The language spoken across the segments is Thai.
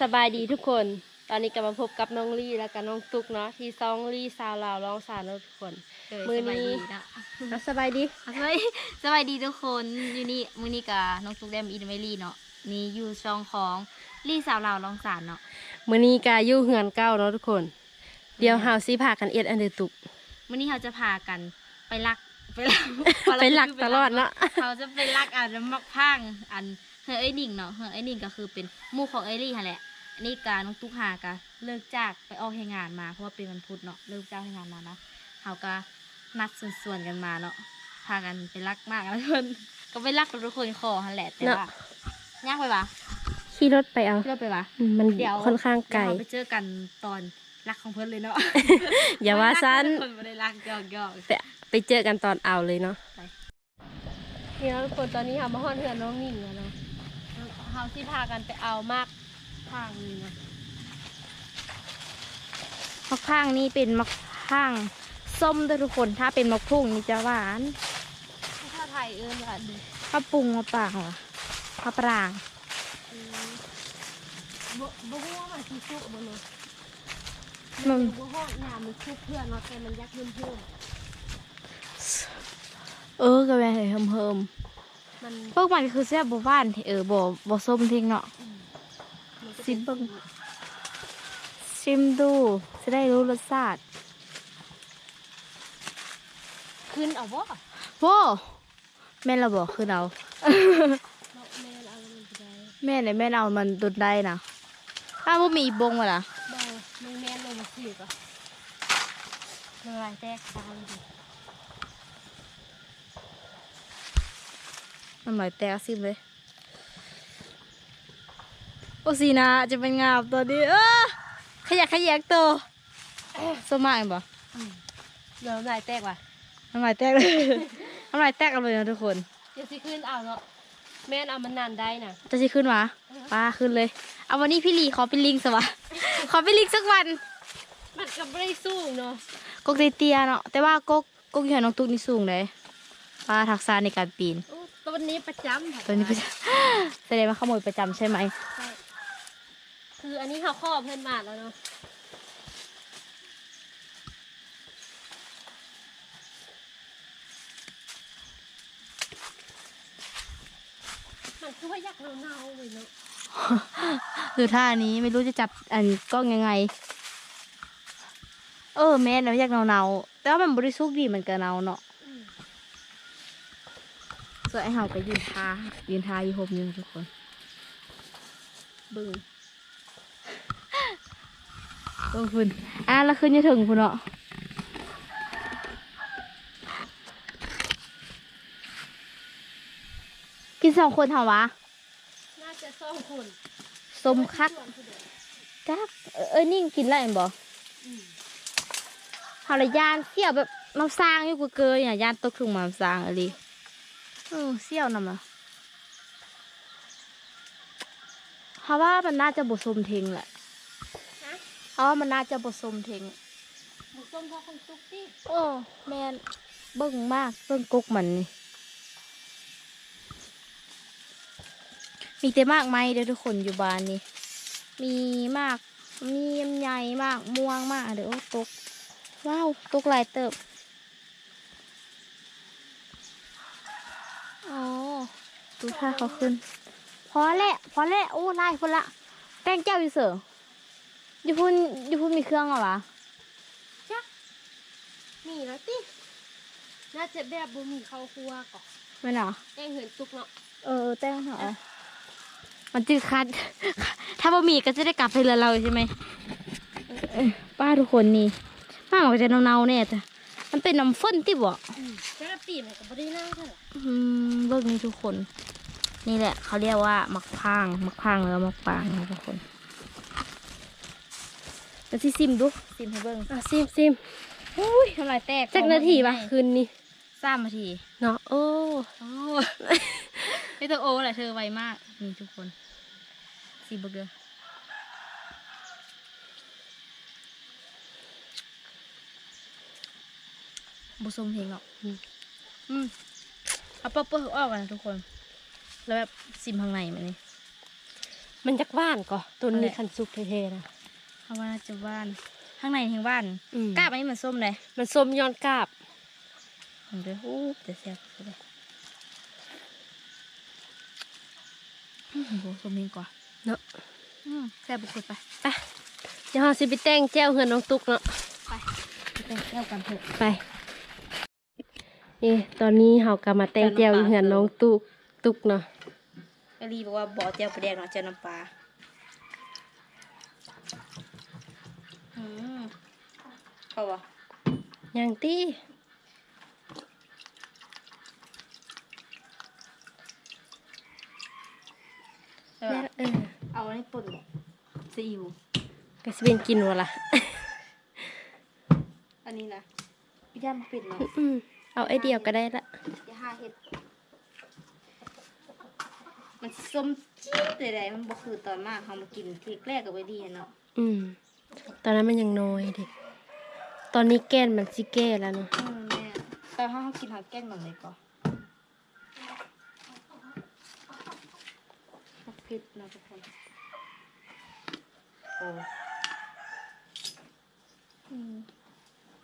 สบายดีทุกคน ตอนนี้ก็มาพบกับน้องลี่แล้วก็น้องตุกเนาะที่ซองลี่ซาวลาวร้องสารเนาะทุกคน มื้อนี้นะแล้วสบายดีสบายสบายดีทุกคนอยู่นี่มื้อนี้กับน้องตุ๊กแดมอินเวลี่เนาะนี่อยู่ช่องของลี่สาวลาวลองสารเนาะมื้อนี้ก็อยู่เหือนเก้าเนาะทุกคน เดี๋ยวเฮาสิพากันเอ็ดอันเดอร์ตุก มื้อนี้เราจะพากันไปลักไปลักไปลักตลอดเนาะ เขาจะไปลักอันมักพังอันเฮอไอ้หนิงเนาะเฮอไอ้หนิงก็คือเป็นหมู่ของไอรี่ค่ะแหละ อันนี้กาน้องตุ๊กหากะเลิกจากไปออกให้งานมา เพราะว่าเป็นวันพุธเนาะเลิกจากให้งานมาเนาะเขาก็นัดส่วนๆกันมาเนาะพากันไปลักมากแล้วทุกคนก็ไปลักกับทุกคนคอหันแหละแต่ว่ายากไปปะขี่รถไปเอาพี่เราไปปะอืมมันเดี๋ยวค่อนข้างไกลเดี๋ยวเราไปเจอกันตอนรักของเพื่อนเลยเนาะอย่าว่าสั้นคนไม่ได้รักหยอกหยอกแต่ไปเจอกันตอนเอาเลยเนาะไปนี่เนาะทุกคนตอนนี้เฮามาฮอดเหือนน้องนิ่งแล้วเนาะเฮาสิพากันไปเอามาก ทางนี้เนาะมะพร้างนี่เป็นมะพร้างส้มด้วยทุกคน ถ้าเป็นมะพรุ่งนี่จะหวานถ้าไทยเอิ้นว่าดีข้าวปรุงมะปรางเหรอมะปรางอืมบ่บ่ฮู้ว่ามันสิสุกบ่เนาะมันบ่ฮ้อนน้ำมันสุกเพื่อนเนาะแต่มันยักเพิ่มเออกระแวเฮิมเฮิมๆมันพวกมันคือแซ่บบ่หวานเออบ่บ่ส้มทิ้งเนาะ มันจะสิเบิ่งชิมดู จะได้รู้รสชาติขึ้นเอาบ่โว้แม่นเราบอกคือเราเนาะแม่นเอามันสิได้แม่เนี่ยแม่นเอามันตุนได้นะถ้าบ่มีบงวะล่ะบ่แม่นแม่นลงมาสิก็ละลายแตกตามดิมันหน่อยแตกซิมเลย โอ้สีนะจะเป็นงามตัวนี้เออขยักขยักตัวสมากเห็นปะเดี๋ยวละลายแตกว่ะน้ำลายแตกเลยน้ำลายแตกกันเลยนะทุกคนเดี๋ยวสิขึ้นเอาเนาะแม่นเอามันนานได้น่ะจะสิขึ้นวะป้าขึ้นเลย เอาวันนี้พี่ลีขอเป็นลิงสวะขอเป็นลิงสักวัน มันก็บ่ได้สูงเนาะกกเตี้ยๆเนาะแต่ว่ากกกกอยู่แถวน้องตุ๊กนี่สูงเลยป้าทักษะในการปีนโอ้ตัวนี้ประจำตัวนี้ประจำแสดงว่าขโมยประจำใช่ไหมใช่ คืออันนี้เฮาข้อเพิ่นมาแล้วเนาะมันคือว่าอยากเน่าๆเลยเนาะดูท่านี้ไม่รู้จะจับอันกล้องยังไง เออแม่นะอยากเนาๆแต่ว่ามันบริสุทธิ์ดีเหมือนกันเนาเนาะอืมส่วนไอ้เห่าก็ยืนทายืนทาอยู่หบอยืนทุกคนเบึง เออคุณอะแล้วขึ้นอยังถึงคุณเนาะกินสองคนเหรอวะ น่าจะสองคนสมคักส่วนผู้เดียวจักเออเอ้ยนี่กินแล้วเห็นบ่อืมเฮาละยานเสี่ยวแบบน้ำซางอยู่กูเกยเนี่ยยานตกถุงมาน้ำซางอะไรเออเสี่ยวนำอะเพราะว่ามันน่าจะบสมเทงแหละฮะ เพราะว่ามันน่าจะบสมเทงหมูส้มพ่อคนซุกที่โอ้แมนเบิ่งมากเบิ่งกกมันนี่มีแต่มากไหมเด้อทุกคนอยู่บ้านนี่มีมากมีลำไยมากม่วงมากเด้อโอ้ตกว้าวตกหลายเติบอ๋อดูท่าเขาขึ้น พอแล้วพอแล้วโอ้ไล่คนละแป้งเจ้าอยู่เสืออ ยู่พุ่นอยู่พุ่นมีเครื่องเหรอวะมีแล้วติน่าจะแบบบ่มีข้าวคั่วก่อนไม่เหรอแกงเห็นตุกเนาะเออแต้งเหรอมันจืดคัด ถ้าบะหมี่ก็จะได้กลับไปเรือเราใช่ไหมเออป้าทุกคนนี่ป้ามันจะเนาๆเนี่ยแต่มันเป็นน้ำฝนที่บอกแต่ละปีมันก็บ่ได้น่าเท่าไหร่อืมเบิกนี้ทุกคน นี่แหละ เขาเรียกว่ามักพร้าง มักพร้างแล้วมักปางนะทุกคน แล้วที่ซิมดูซิมให้เบิ้งอะซิมซิมอุ้ยทำลายแตกจักนาทีปะคืนนี้สามนาทีเนาะโอ้โอ้ไม่ต้องโอ้แหละเธอไวมากนี่ทุกคนซีเบอร์เกอร์บุสมเพลงหรอกอืมอืมเอาป๊อปเปอร์ออกกันนะทุกคน แล้วแบบซิมข้างในมันนี่มันจักว่านก่อต้นนั่นแหนี้ละคันสุกเท่ๆนะเขาว่าน่าจะหว่านข้างในแห่งหว่านอืม กาบอันนี้มันส้มเลยมันส้มย้อนกาบเห็นด้วยอู้แต่แซ่บเลยอืมโหส้มนี่กว่าเนาะอืมแซ่บบุกไปไปเดี๋ยวเราสิไปแต่งแจ้วเฮือนน้องตุกเนาะ ไปไปแต่งแก้วกันเถอะไปนี่ตอนนี้เรากำมาแต่งแจ้วอยู่เฮือนน้องตุกตุกเนาะอลีบอกว่าบ่อเจียวปลาแดงเนาะเจียวน้ำปลา มเข้าวะอย่างตี้ใช่แม่ปะเออเอาอันนี้ป่นซีอิ๊วก็สิเป็นกินวะล่ะ อันนี้นะพี่ย่ามาปิดเนาะอืมเอาไอเดียวก็ได้ละอย่าหาเห็ด มันส้มจี๊ดเลยๆมันบ่คือตอนมากเขามากินทีแรกกับไว้ดีอะเนาะอืม ตอนนั้นมันยังน้อยดิตอนนี้แก้นมันสิแก้แล้วเนาะอืมแม่ตอนเขาเขากินหาแกล้งแบบไหนก่อนมักพิษนะทุกคนโอ้อืม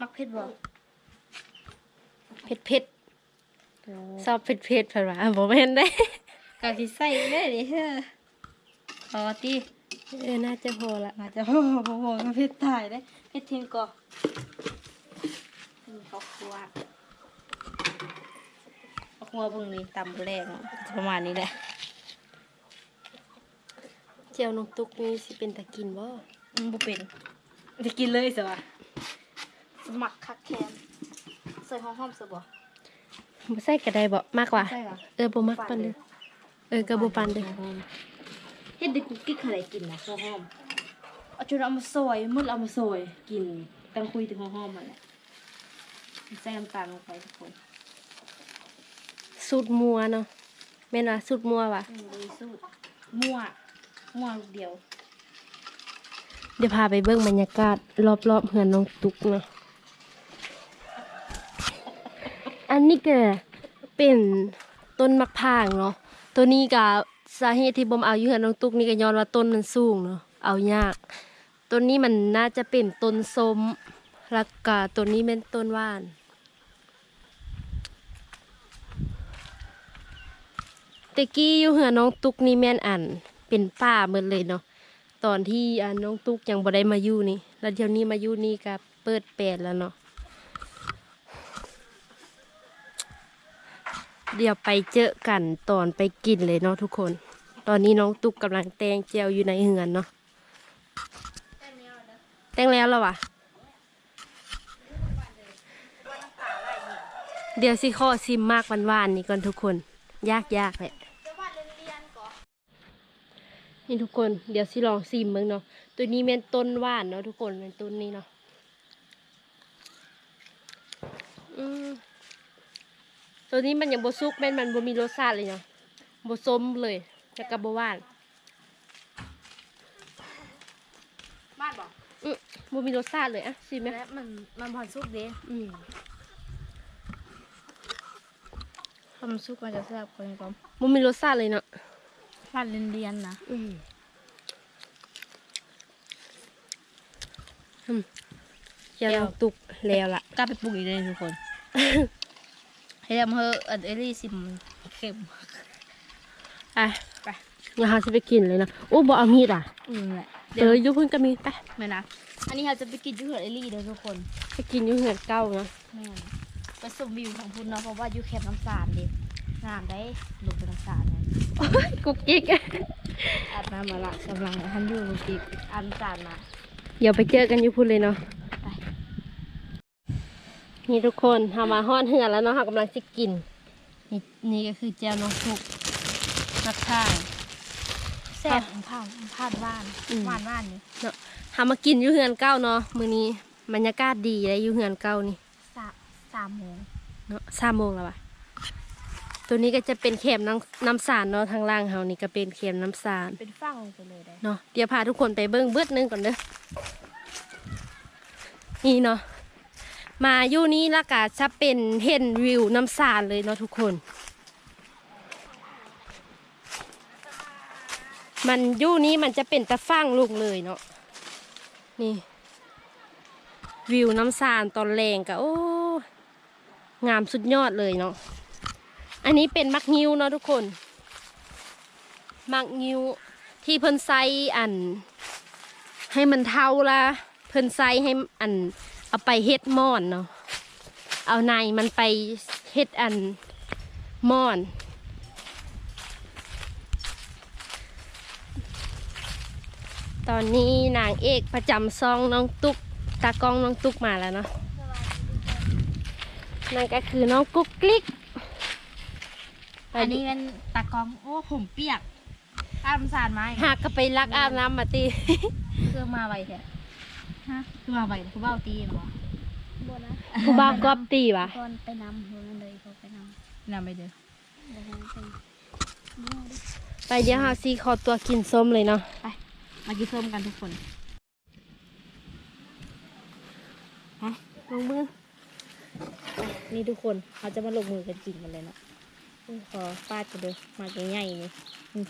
มักเผ็ดบ่เผ็ดเผ็ดๆชอบเผ็ดเผ็ดๆเพิ่นว่าบ่แม่นได้ กะสิใส่ได้ดิเฮ้อพอตี เออน่าจะพอละอาจจะโอ้โหมันเผ็ดตายได้เผ็ดทิ้งก่อนนี่ข้าวคั่วข้าวคั่วพิ่งนี้ตำแรกประมาณนี้แหละเจียวน้องตุกนี่สิเป็นตะกินบ่มันบ่เป็นจะกินเลยสิวะสมัครคักแคนใส่หอมๆสิบ่บ่ใส่ก็ได้บ่มากกว่า เออบ่มักปานเด้อเออก็บ่ปานเด้อ เฮ็ดได้กุ๊กกิ๊กอะไรกินนะหอมๆเอาจนเอามาซอยมึดเอามาซอยกินตั้งคุยถึงหอมๆมาแหละใส่น้ำตาลลงไปทุกคนสูตรมัวเนาะแม่นว่าสูตรมัวว่ะอืมบริสุทธิ์มั่วมั่วลูกเดียว เดี๋ยวพาไปเบิ่งบรรยากาศ รอบๆเฮือนน้องตุกเนาะอันนี้ก็เป็นต้นมะพร้างเนาะตัวนี้ก็ สาเหตุที่บ่มเอาอยู่เฮือนน้องตุกนี่ก็ย้อนว่าต้นมันสูงเนาะเอายากต้นนี้มันน่าจะเป็นต้นส้มแล้วก็ต้นนี้เป็นต้นว่านแตะกี้อยู่เหือน้องตุกนี่แม่นอันเป็นป่าเหมดเลยเนาะตอนที่น้องตุกยังบ่ได้มาอยู่นี่ แล้วเดี๋ยวนี้มาอยู่นี่ก็เปิดแปดแล้วเนาะ เดี๋ยวไปเจอกันตอนไปกินเลยเนาะทุกคน ตอนนี้น้องตุ๊กกำลังแตงเจียวอยู่ในเหือนเนาะแตงแล้วหรอวะเดี๋ยวสิขอซิมมากหวานนี่ก่อนทุกคน ยากยากๆแหละนี่ทุกคน เดี๋ยวสิลองซิมเบิ่งเนาะตัวนี้เป็นต้นว่านเนาะทุกคนเป็นต้นนี้เนาะอืม ตัวนี้มันยังบ่สุกแม่นมันบ่มีรสชาติเลยเนาะบ่ส้มเลยแต่ก็บ่หวานบ้านบอกอือบ่มีรสชาติเลยอะซิมไหมและมันมันผ่อนซุกเด้อืมถ้ามันซุกมันจะแซ่บกว่านี้ก็บ่มีรสชาติเลยเนาะบ้านเรียนๆนะอืมอืมเจียวน้ำตุกแล้วล่ะ กล้าไปปลูกอีกเลยทุกคน ให้ทำเฮออันเอลี่ซิมเค็มไปไปนเราจะไปกินเลยนะโอ้บ่เอามีดอะอืมแหละเดี๋ยวยุพิ่นก็มีไปไม่นะอันนี้เราจะไปกินที่เหอเอลี่เด้อทุกคนไปกินยู่เหอนเก้านะไปชมวิวของพุ่นเนาะเพราะว่ายู่แคมน้ำสานเด็งามได้ลงไปน้ำสานเนี่ยกุ๊กกิ๊กอาบน้ำมาละกำลังทำอยู่ลูกอีกอาบน้ำสานมาเดี๋ยวไปเจอกันยู่พุ่นเลยเนาะ นี่ทุกคนทำมาฮอดเหือนแล้วเนาะเรากำลังจะกิน นี่นี่ก็คือเจียวน้องทุกนักข้างแซ่บข้าวพาดว่านอืมว่านว่านนี่เนาะทำมากินอยู่เหือนเก้าเนาะมื้อนี้บรรยากาศดีเลยอยู่เหือนเก้านี่สามสามโมงเนาะสามโมงแล้วว่ะตัวนี้ก็จะเป็นเข็มน้ำน้ำสารเนาะทางล่างเฮานี่ก็เป็นเข็มน้ำสารเป็นฟังลงไปเลยได้เนาะเดี๋ยวพาทุกคนไปเบิ้งเบิดหนึงก่อนเด้อนี่เนาะ มาอยู่นี่และกะจะเป็นเห็นวิวน้ำสารเลยเนาะทุกคน มันอยู่นี้มันจะเป็นตะฟังลูกเลยเนาะนี่ วิวน้ำซานตอนแรงกะโอ้งามสุดยอดเลยเนาะอันนี้เป็นมักงิ้วเนาะทุกคน มักงิ้วที่เพิ่นไซอัน ให้มันเท่าละเพิ่นไซให้อัน เอาไปเฮ็ดม่อนเนาะเอาในมันไปเฮ็ดอันม่อนตอนนี้นางเอกประจำซองน้องตุ๊กตากล้องน้องตุ๊กมาแล้วเนาะนั่นก็คือน้องกุ๊กกิ๊กอันนี้เป็นตากล้องโอ้ผมเปียกอาบสารไหมหากก็ไปลักอาบน้ำมาตีเครื่องมาไวแท้ ฮะคือมาไวคือเบ้าตีนบ่บนะผู้บ่าวกอบตีวะก่อนไปนำหัวมันเลยเขาไปนำนำไปเด้อบ่ให้ไปมั่วดิไปเดี๋ยวหาซีขอตัวกินส้มเลยเนาะมากินส้มกันทุกคนลงมือนี่ทุกคนเขาจะมาลงมือกันกินกันเลยเนาะอุ๊ยขอฟาดกันเด้อมาใหญ่ๆนี่อืม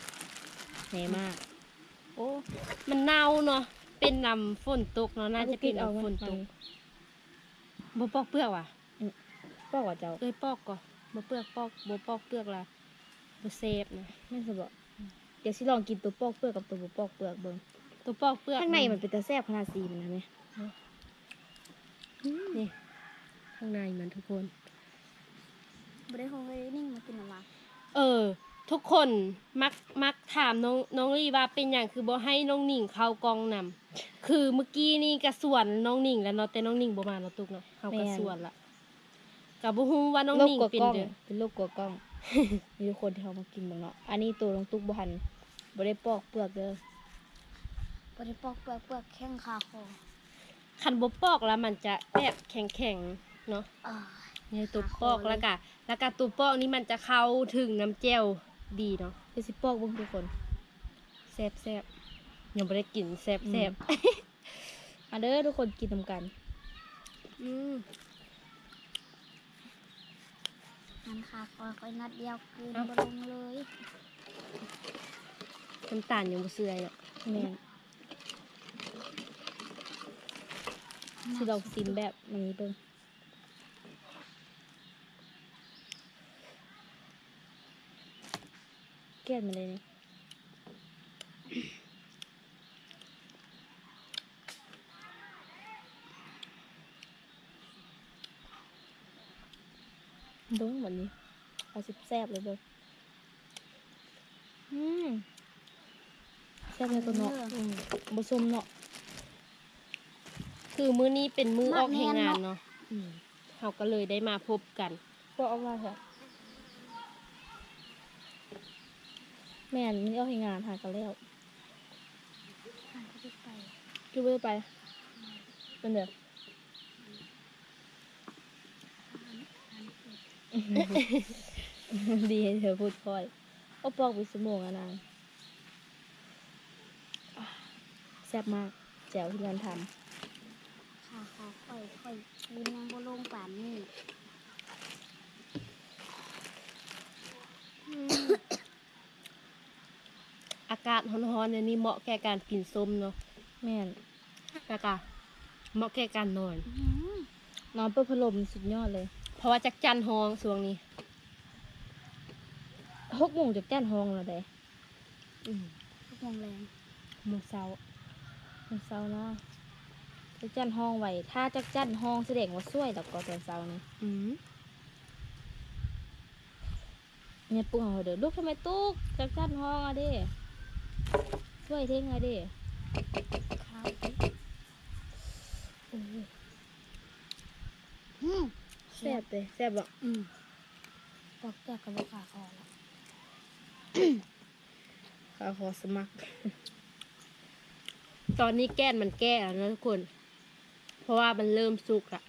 แหน่มาก โอ้ มันเน่าเนาะ เป็นน้ำฝนตกเนาะน่าจะเป็นน้ำฝนตกบ่ปอกเปลือกว่ะก็ว่าเจ้าเอ้ยปอกก่อนบ่เปลือกปอกบ่ปอกเปลือกละบ่เซฟนะไม่สบอกเดี๋ยวสิลองกินตัวปอกเปลือกกับตัวบ่ปอกเปลือกเบิ่งตัวปอกเปลือกข้างในมันเป็นตาแซ่บขนาดซีมันนะแม่นี่ข้างในมันทุกคนบ่ได้ของเอ้ยนิ่งมากินออกมาเออ ทุกคนมักมักถามน้องน้องลีว่าเป็นอย่างคือบ่ให้น้องหนิงเข้ากองนำคือเมื่อกี้นี่กระส่วนน้องหนิงแล้วเนาะแต่น้องหนิงบ่มาเนาะตุกเนาะเฮากระส่วนละกับบ่ฮู้ว่าน้องโรหคนิงกลัวเป็นกล้องเด้อเป็นโรคกลัวกล้อง มีทุกคนที่เขามากินบ้างเนาะอันนี้ตัวลงตุกบ่หันบ่ได้ปอกเปลือกเด้อบ่ได้ปอกเปลือกเปลือกแข้งขาคอคันบ่ปอกแล้วมันจะแบบแข็งๆเนาะอ่านี่ตัวปอกแล้วก็แล้วก็ตัวปอกนี่มันจะเข้าถึงน้ำแจ่ว ดีเนาะเดี๋ยวสิปอกเบิ่งทุกคนแซ่บๆยังบ่ได้กินแซ่บอืมมาเด้อทุกคนกินนำกันๆอืมมันขาคอค่อยนัดเดียวคืนเอ้าบ่ลงเลยน้ำตาลยังบ่เสื่อยอะแม่นสิลองซิมแบบนี้เบิ่งเก ลียดมันเลยนี่เบิ่งวันนี้เอาสิแซ่บเลยเบิ่งอืมแซ่บเลยตัวเนาะอืมบ่ส้มเนาะคือมื้อนี้เป็นมื้อออกแห่งงานเนาะเราก็เลยได้มาพบกันก็เอาว่าค่ะ แม่นมันเอาให้งานหากันแล้วหันไปไปคือเบอร์ไป เป็นเด้อดีให้เธอพูดค่อยโอ้ปอกวิสมงอะนางอะแซ่บมาก แจ๋วที่งานทขาคอค่อยค่อยกินยังบ่ลงป่านนี้ อากาศร้อนๆเนี่ยนี่เหมาะแก่การกินส้มเนาะำแม่นแล้วก็เหมาะแก่การนอนอื้อหือนอนเปิดพัดลมสุดยอดเลย เพราะว่าจักจันฮ้องช่วงนี้หกโมงจากแจ้นห้องแล้วเด้อืมทุกโมงแรงมื้อเช้าวันเสาร์เนาะจักจันห้องไว้ถ้าจักจันห้องแสดงว่าสวยแล้วก็ตอนเสาร์นี่อืมเนี่ยปุ๊กเอาเด้อลูกทำไมตุ๊กจักจันห้องอะเด้ สวยเท่งอะเด้ข้าวโอ้ยอืมแซ่บเลยแซ่บอะอืมปอกเปลือกกับบ่ขาคอแล้วข้าขอสมัคร ตอนนี้แก้นมันแก้แล้วนะทุกคน เพราะว่ามันเริ่มสุกละ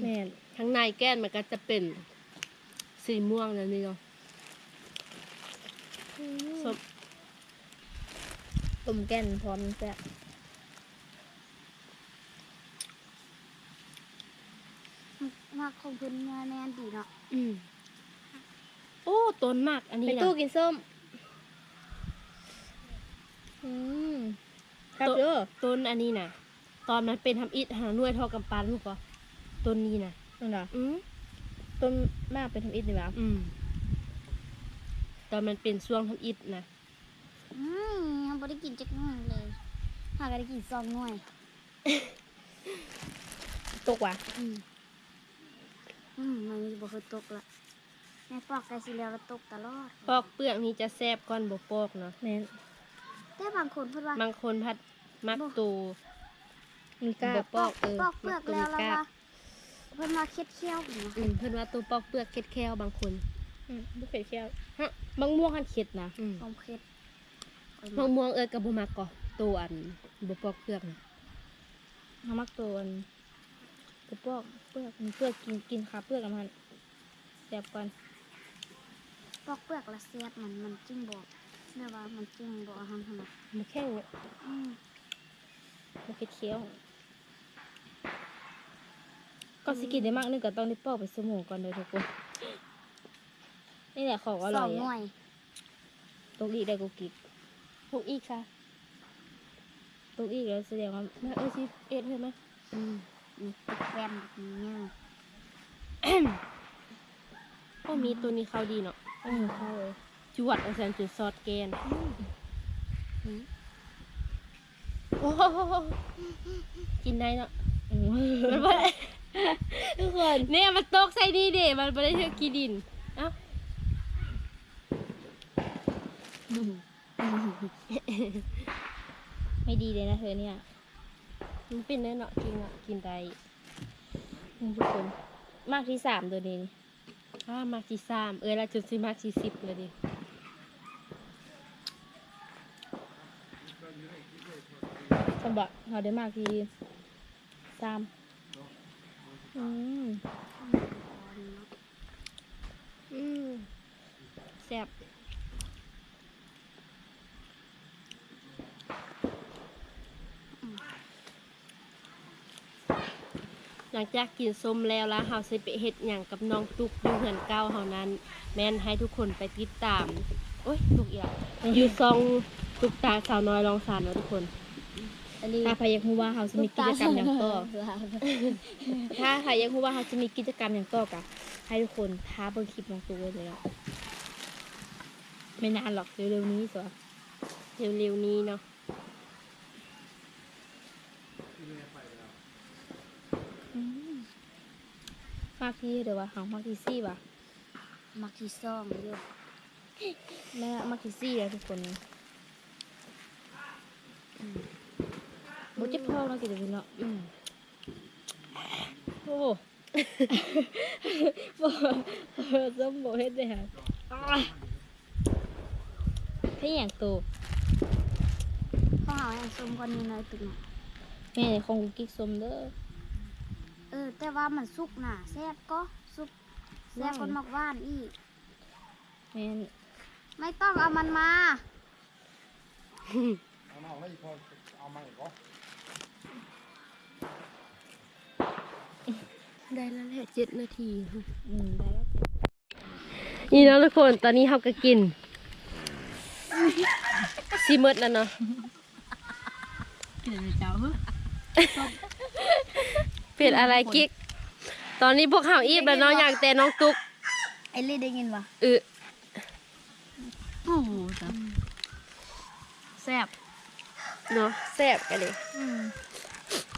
แม่นข้างในแก้นมันก็จะเป็นสีม่วงแล้วนี่เนาะส้ม ต้มแก่นพร้อมแซ่บมากของเพิ่นมาแน่นดีเนาะอืมโอ้ต้นมากอันไปนี้ตู้นะกินส้มครับเด้อต้นอันนี้น่ะตอนมันเป็นทำอิฐหาหน่วยเทอกำปั้นลูกก็ต้นนี้น่ะนั่นน่ะอืมต้นมากเป็นทำอิฐนี่หว่าอืมตอนมันเป็นช่วงทำอิฐนะอืมยัง บ่ได้กินจักหน่วยเลยหาก็ได้กินสองหน่วยตกว่ะอืมอืมมันบ่เคยตกละแม่ปอกไก่สิแล้วแล้วตกตลอดปอกเปลือกนี่จะแซ่บก่อนบ่ปอกเนาะแม่นแต่บางคนพูดว่าบางคนพัดมักตูมีกล้าบ่ปอกเออปอกเปลือกมันแล้วเป็นแล้วกาบว่าเพิ่นว่าเค็ดเคี้ยวอยู่นะอืมเพิ่นว่าตัวปอกเปลือกเค็ดแค้วบางคนอืมบ่เคยเคี่ยวฮะบางม่วงหันเข็ดนะอืมต้มเค็ด มะม่วงเอ้ยกับบ่มักก็ตัวอันบ่ปอกเปลือกน่ะน้ำมักตัวอันตัวปอกเปลือกมีเปลือกกินกินขาเปลือกกับมันแซ่บก่อนปอกเปลือกแล้วแซ่บมันมันจิ้มบ่เรียกว่ามันจิ้มบ่อาหารถนัดมันแข็งเนี่ยอืมมันเค็ดเคี้ยวก็สิกินได้มากนึงก็ต้องได้ปอกไปสมองก่อนเลยทุกคนนี่แหละของอสร่อองยหน่วอะยตกอีกได้กูกิน พวกอีกค่ะตกอีกแล้วแสดงว่ามาเอ้ยสิเอ็ดเห็นไหมอืมนี่ติดแวนแบบนี้เนี่ยก็มีตัวนี้เข้าดีเนาะเออเข้าเลยจวดอันแสนจุดซอสแกนอืมโอ้โหกินได้เนาะมันได้ทุกคนเนี่ยมันตกใส่นี่เด้มันบ่ได้เทือกกีดินเอ้า ไม่ดีเลยนะเธอเนี่ย มันเป็นแน่เนาะจริงอะกินได้นี่ทุกคน มากที่สามตัวนี้นี่อ่ามาที่สามเอ้ยละจุดสิมาที่สิบเลยดิสำหรับเราได้มากที่สามอืมอืมแซ่บ หลังจากกินส้มแล้วแล้วเฮาสิไปเฮ็ดหยังกับน้องตุกอยู่เฮือนเก่าเฮานั้น แม่นให้ทุกคนไปติดตาม โอ้ยตุกอีกแล้วอยู่ซองตุกตาสาวน้อยลองสารเนาะทุกคน อันนี้ถ้าใครอยากรู้ว่าเขาจะมีกิจกรรมอย่างต่อลูกตาถ้าใครอยากรู้ว่าเขาจะมีกิจกรรมอย่างต่อกะให้ทุกคนท้าเบิ่งคลิปน้องตูไว้เลยอะไม่นานหรอกเร็วๆนี้สิวะเร็วๆนี้เนาะ มากที่เดี๋ยวว่าเขามากที่ซี่วะมักที่ซ่องอยู่แม่มากที่ซี่แล้วทุกคนบุจิพ่อเนาะกิจกรรมเนาะอืมโอ้บ่ส้มบ่เฮ็ดได้ฮะให้อย่างโตข้าวหาแห้งส้มก่อนนี้น้อยตึกน่ะแม่ของกูกิ๊กส้มเด้อเออ แต่ว่ามันสุกน่ะแซ่บก็สุกแซ่บคนมักหว่านอีกแม่นไม่ต้องเอามันมาเอามาเอาไม่พอเอามาอีกเหรอได้แล้วแหละเจ็ดนาทีอืมได้แล้วนี่เนาะทุกคนตอนนี้เราก็กินซีเมดแล้วเนาะเดี๋ยวเจ้า เป็นอะไรกิ๊ก ตอนนี้พวกเขาอีบแล้วเนาะอย่างแต่น้องตุ๊กไอ้เล่ได้ยินปะเออโอ้โหจ้ะแซ่บเนาะแซ่บกันเลย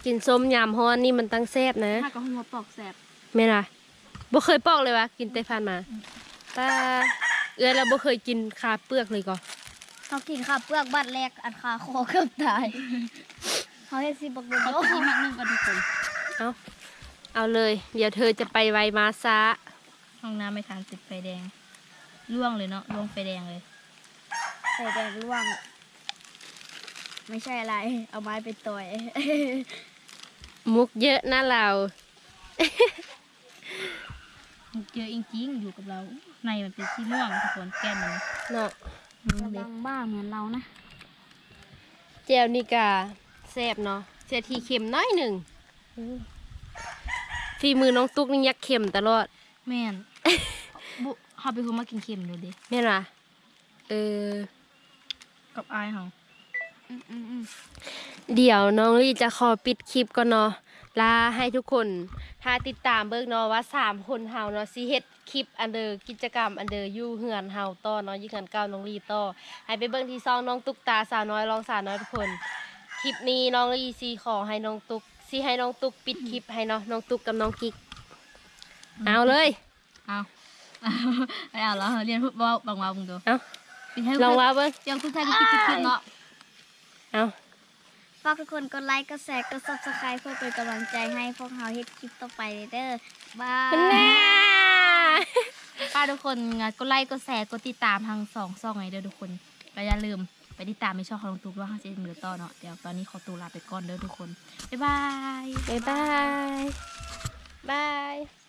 กินส้มยำฮอนนี่มันตั้งแซ่บนะถ้าก็หัวปอกแซ่บแม่นล่ะบ่เคยปอกเลยวะกินแต่ผ่านมาตาเอื้อแล้วบ่เคยกินคาเปลือกเลยก็เขากินข้าวเปลือกบัดแรกอันคาคอเกือบตายเขาให้สิบักเดินเขาตีมักนึ่งกันทุกคน เอาเอาเลย เดี๋ยวเธอจะไปไวมาซะห้องน้ำไม่ทานติดไฟแดงล่วงเลยเนาะล่วงไฟแดงเลยใส่แดงร่วง ไม่ใช่อะไร เอาไม้ไปต่อย มุกเยอะนะเรามันเจอจริงๆอยู่กับเรา ในมันเป็นสีม่วงทุกคนแก้มมันเนาะอืมระเด็วักงบ้าเหมือนเรานะแจวนี่กาแซ่บเนาะเสียทีเค็มน้อยหนึ่ง ฝีมือน้องตุ๊กนี่ยักเค็มตลอด แม่นบุเขาเป็นคนมากินเค็มดูดิแม่นว่ะเออ กับอายเขาอืมอืมอืมเดี๋ยวน้องลี่จะขอปิดคลิปก่อนเนาะลาให้ทุกคนถ้าติดตามเบิกเนาะว่าสามคนเฮาเนาะสิเฮ็ดคลิปอันเดอร์กิจกรรมอันเดอร์อยู่เฮือนเฮาต่อเนาะอยู่เฮือนเก้าน้องลี่ต่อให้ไปเบิ่งที่ซองน้องตุ๊กตาสาวน้อยรองสาวน้อยทุกคน คลิปนี้น้องลี่สิขอให้น้องตุ๊ก สิให้น้องตุ๊กปิดคลิปให้เนาะน้องตุ๊กกับน้องกิ๊กเอาเลยเอาไม่เอาแล้วเรียนพูดว่าบางว่าบึงดูเอาปิดให้ลองว่าเบิ่งยังทุกท่านก็ปิดคลิปเนาะเอาฝากทุกคนกดไลค์กดแชร์กด Subscribe เพื่อเป็นกำลังใจให้พวกเราเฮ็ดคลิปต่อไปเด้อบาแน่ยป้าทุกคนกดไลค์กดแชร์กดติดตามทางสองช่องไงเด้อทุกคนก็อย่าลืม ไปติดตามในช่องของลุงตุ๊กว่าเขาจะมือต่อเนาะเดี๋ยวตอนนี้ขอตัวลาไปก่อนเด้อทุกคนบ๊ายบายบ๊ายบายบาย